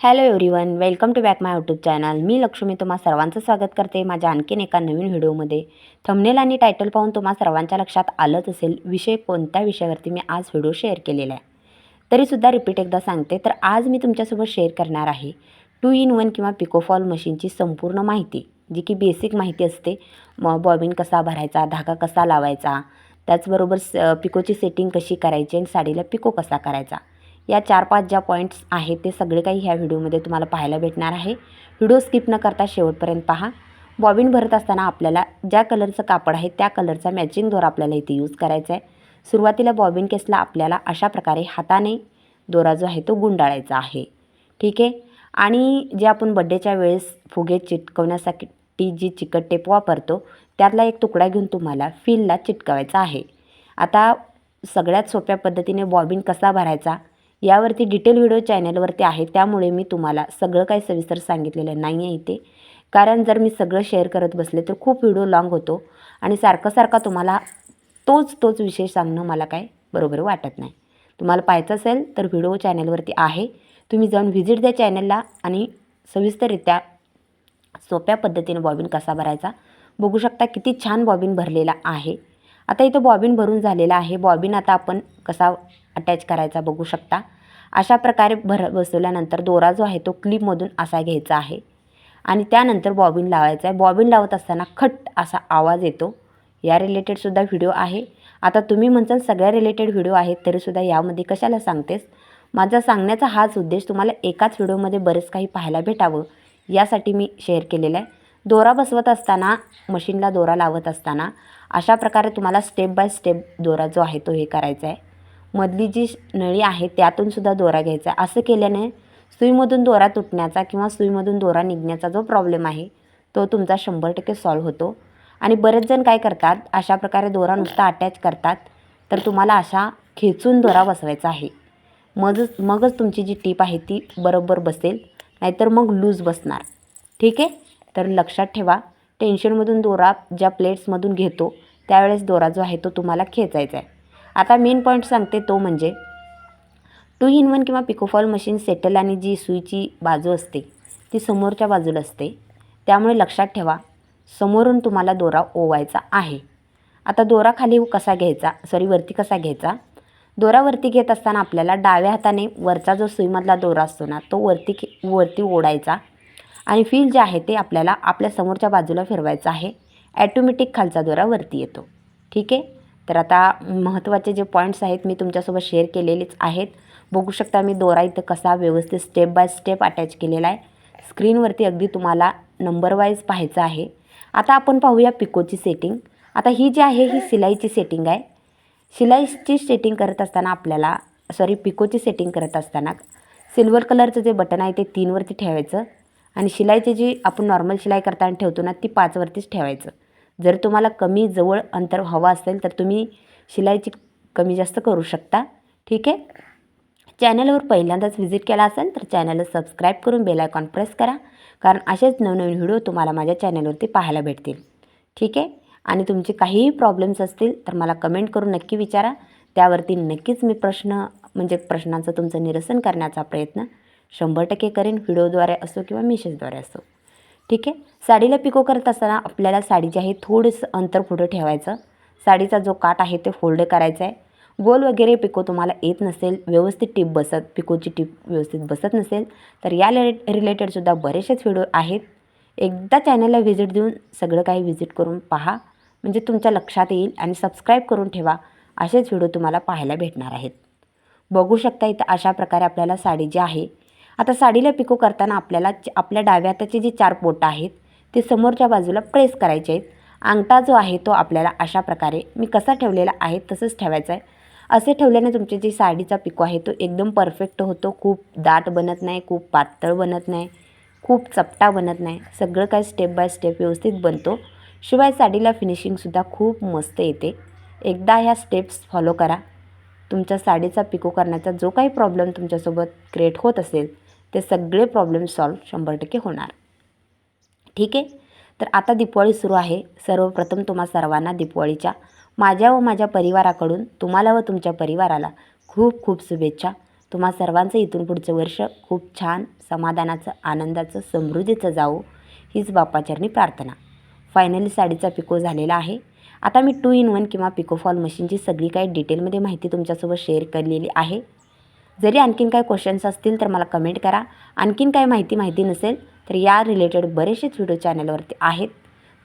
Hello everyone welcome to back my YouTube channel मी लक्ष्मी तुम्हा सर्वांचं स्वागत करते माझ्या आणखीन एका नवीन व्हिडिओमध्ये. थंबनेल आणि टायटल पाहून तुम्हा सर्वांच्या लक्षात आलंच असेल विषय कोणत्या विषयावरती मी आज व्हिडिओ शेअर केलेला आहे. तरीसुद्धा रिपीट एकदा सांगते तर आज मी तुमच्यासोबत शेअर करणार आहे टू इन वन किंवा पिकोफॉल मशीनची संपूर्ण माहिती जी की बेसिक माहिती असते. मग बॉबिन कसा भरायचा धागा कसा लावायचा त्याचबरोबर स पिकोची सेटिंग कशी करायची आणि साडीला पिको कसा करायचा. या चार पाच ज्या पॉईंट्स आहेत ते सगळे काही ह्या व्हिडिओमध्ये तुम्हाला पाहायला भेटणार आहे. व्हिडिओ स्किप न करता शेवटपर्यंत पहा. बॉबिन भरत असताना आपल्याला ज्या कलरचं कापड आहे त्या कलरचा मॅचिंग दोरा आपल्याला इथे यूज करायचा आहे. सुरुवातीला बॉबिन केसला आपल्याला अशा प्रकारे हाताने दोरा जो आहे तो गुंडाळायचा आहे. ठीक आहे? आणि जे आपण बड्डेच्या वेळेस फुगे चिटकवण्यासाठी जी चिकट टेप वापरतो त्यातला एक तुकडा घेऊन तुम्हाला फिलला चिटकवायचा आहे. आता सगळ्यात सोप्या पद्धतीने बॉबिन कसा भरायचा? यावरती डिटेल व्हिडिओ चॅनलवरती आहे. त्यामुळे मी तुम्हाला सगळं काही सविस्तर सांगितलेलं नाही आहे इथे. कारण जर मी सगळं शेअर करत बसले तर खूप व्हिडिओ लाँग होतो आणि सारखं सारखा तुम्हाला तोच तोच विषय सांगणं मला काय बरोबर वाटत नाही. तुम्हाला पाहायचं असेल तर व्हिडिओ चॅनलवरती आहे. तुम्ही जाऊन व्हिजिट द्या चॅनलला आणि सविस्तररित्या सोप्या पद्धतीने बॉबिन कसा भरायचा बघू शकता किती छान बॉबिन भरलेला आहे. आता इथं बॉबिन भरून झालेला आहे. बॉबिन आता आपण कसा अटॅच करायचा बघू शकता. अशा प्रकारे भर बसवल्यानंतर दोरा जो आहे तो क्लिपमधून असा घ्यायचा आहे. आणि त्यानंतर बॉबिन लावायचा आहे. बॉबिन लावत असताना खट असा आवाज येतो. या रिलेटेडसुद्धा व्हिडिओ आहे. आता तुम्ही म्हणसाल सगळ्या रिलेटेड व्हिडिओ आहेत तरीसुद्धा यामध्ये कशाला सांगतेस? माझा सांगण्याचा हाच उद्देश तुम्हाला एकाच व्हिडिओमध्ये बरेच काही पाहायला भेटावं यासाठी मी शेअर केलेला आहे. दोरा बसवत असताना मशीनला दोरा लावत असताना अशा प्रकारे तुम्हाला स्टेप बाय स्टेप दोरा जो आहे तो हे करायचा आहे. मधली जी नळी आहे त्यातूनसुद्धा दोरा घ्यायचा. असं केल्याने सुईमधून दोरा तुटण्याचा किंवा सुईमधून दोरा निघण्याचा जो प्रॉब्लेम आहे तो तुमचा शंभर टक्के सॉल्व्ह होतो. आणि बरेच जण काय करतात अशा प्रकारे दोरा नुसता अटॅच करतात तर तुम्हाला अशा खेचून दोरा बसवायचा आहे. मगच मगच तुमची जी टीप आहे ती बरोबर बसेल नाहीतर मग लूज बसणार. ठीक आहे? तर लक्षात ठेवा टेन्शनमधून दोरा ज्या प्लेट्समधून घेतो त्यावेळेस दोरा जो आहे तो तुम्हाला खेचायचा आहे. आता मेन पॉईंट सांगते तो म्हणजे टू इन वन किंवा पिकोफॉल मशीन सेटल आणि जी सुईची बाजू असते ती समोरच्या बाजूला असते. त्यामुळे लक्षात ठेवा समोरून तुम्हाला दोरा ओवायचा आहे. आता दोरा खाली कसा घ्यायचा? सॉरी वरती कसा घ्यायचा? दोरा वरती घेत असताना आपल्याला डाव्या हाताने वरचा जो सुईमधला दोरा असतो ना तो वरती खे वरती ओढायचा आणि फील जे आहे ते आपल्याला आपल्या समोरच्या बाजूला फिरवायचं आहे. ॲटोमॅटिक खालचा दोरा वरती येतो. ठीक आहे? तर आता महत्त्वाचे जे पॉईंट्स आहेत मी तुमच्यासोबत शेअर केलेलेच आहेत. बघू शकता मी दोरा इथं कसा व्यवस्थित स्टेप बाय स्टेप अटॅच केलेला आहे. स्क्रीनवरती अगदी तुम्हाला नंबर वाईज पाहायचं आहे. आता आपण पाहूया पिकोची सेटिंग आता ही जी आहे ही शिलाईची सेटिंग आहे. शिलाईची सेटिंग करत असताना आपल्याला सॉरी पिकोची सेटिंग करत असताना सिल्वर कलरचं जे बटन आहे ते तीनवरती ठेवायचं. आणि शिलाईची जी आपण नॉर्मल शिलाई करताना ठेवतो ना ती पाचवरतीच ठेवायचं. जर तुम्हाला कमी जवळ अंतर हवं असेल तर तुम्ही शिलाईची कमी जास्त करू शकता. ठीक आहे? चॅनलवर पहिल्यांदाच व्हिजिट केला असेल तर चॅनलला सबस्क्राईब करून बेल आयकॉन प्रेस करा. कारण असेच नवनवीन व्हिडिओ तुम्हाला माझ्या चॅनलवरती पाहायला भेटतील. ठीक आहे? आणि तुमचे काहीही प्रॉब्लेम्स असतील तर मला कमेंट करून नक्की विचारा. त्यावरती नक्कीच मी प्रश्न म्हणजे प्रश्नांचं तुमचं निरसन करण्याचा प्रयत्न शंभर टक्के करेन. व्हिडिओद्वारे असो किंवा मेसेजद्वारे असो. ठीक आहे? साडीला पिको करत असताना आपल्याला साडी जी आहे थोडंसं अंतर पुढं ठेवायचं. साडीचा जो काट आहे ते फोल्ड करायचा आहे गोल वगैरे पिको तुम्हाला येत नसेल व्यवस्थित टीप बसत पिकोची टिप व्यवस्थित बसत नसेल तर या रिलेटेडसुद्धा बरेचसेच व्हिडिओ आहेत. एकदा चॅनलला व्हिजिट देऊन सगळं काही व्हिजिट करून पहा. म्हणजे तुमच्या लक्षात येईल आणि सबस्क्राईब करून ठेवा. असेच व्हिडिओ तुम्हाला पाहायला भेटणार आहेत. बघू शकता इथं अशा प्रकारे आपल्याला साडी जी आहे आता साडीला पिको करताना आपल्याला आपल्या डाव्या हाताचे जे चार पोटं आहेत ते समोरच्या बाजूला प्रेस करायचे आहेत. अंगठा जो आहे तो आपल्याला अशा प्रकारे मी कसा ठेवलेला आहे तसंच ठेवायचा आहे. असे ठेवल्याने तुमची जी साडीचा पिको आहे तो एकदम परफेक्ट होतो. खूप दाट बनत नाही खूप पातळ बनत नाही खूप चपटा बनत नाही. सगळं काय स्टेप बाय स्टेप व्यवस्थित बनतो. शिवाय साडीला फिनिशिंगसुद्धा खूप मस्त येते. एकदा ह्या स्टेप्स फॉलो करा. तुमच्या साडीचा पिको करण्याचा जो काही प्रॉब्लेम तुमच्यासोबत क्रिएट होत असेल ते सगळे प्रॉब्लेम सॉल्व शंभर टक्के होणार. ठीक आहे? तर आता दिपवाळी सुरू आहे. सर्वप्रथम तुम्हा सर्वांना दिपवाळीच्या माझ्या व माझ्या परिवाराकडून तुम्हाला व तुमच्या परिवाराला खूप खूप शुभेच्छा. तुम्हा सर्वांचं इथून पुढचं वर्ष खूप छान समाधानाचं आनंदाचं समृद्धीचं जावो हीच बाप्पाचरणी प्रार्थना. फायनली साडीचा पिको झालेला आहे. आता मी टू इन वन किंवा पिको फॉल मशीनची सगळी काही डिटेलमध्ये माहिती तुमच्यासोबत शेअर केलेली आहे. जरी आणखीन काही क्वेश्चन्स असतील तर मला कमेंट करा. आणखीन काही माहिती माहिती नसेल तर या रिलेटेड बरेचसेच व्हिडिओ चॅनलवरती आहेत.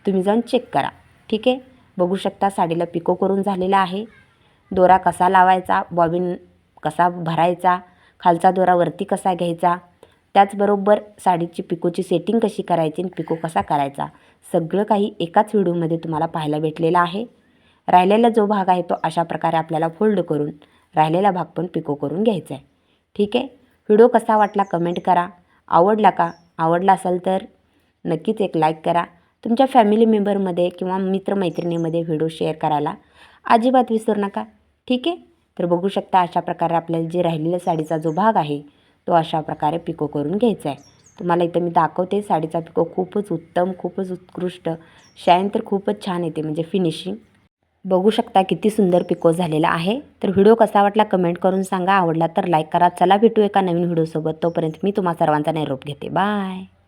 तुम्ही जाऊन चेक करा. ठीक आहे? बघू शकता साडीला पिको करून झालेला आहे. दोरा कसा लावायचा? बॉबिन कसा भरायचा? खालचा दोरा वरती कसा घ्यायचा? त्याचबरोबर साडीची पिकोची सेटिंग कशी करायची आणि पिको कसा करायचा? सगळं काही एकाच व्हिडिओमध्ये तुम्हाला पाहायला भेटलेलं आहे. राहिलेला जो भाग आहे तो अशा प्रकारे आपल्याला फोल्ड करून राहिलेला भाग पण पिको करून घ्यायचा आहे. ठीक आहे? व्हिडिओ कसा वाटला कमेंट करा. आवडला का? आवडला असेल तर नक्कीच एक लाईक करा. तुमच्या फॅमिली मेंबरमध्ये किंवा मित्रमैत्रिणीमध्ये व्हिडिओ शेअर करायला अजिबात विसरू नका. ठीक आहे? तर बघू शकता अशा प्रकारे आपल्याला जे राहिलेल्या साडीचा जो भाग आहे तो अशा प्रकारे पिको करून घ्यायचा आहे. तुम्हाला इथं मी दाखवते साडीचा पिको खूपच उत्तम खूपच उत्कृष्ट शाईन तर खूपच छान येते. म्हणजे फिनिशिंग बघू शकता किती सुंदर पिको झालेला आहे. तर व्हिडिओ कसा वाटला कमेंट करून सांगा. आवडला तर लाईक करा. चला भेटू एका नवीन व्हिडिओसोबत. तोपर्यंत मी तुम्हा सर्वांचा निरोप घेते. बाय.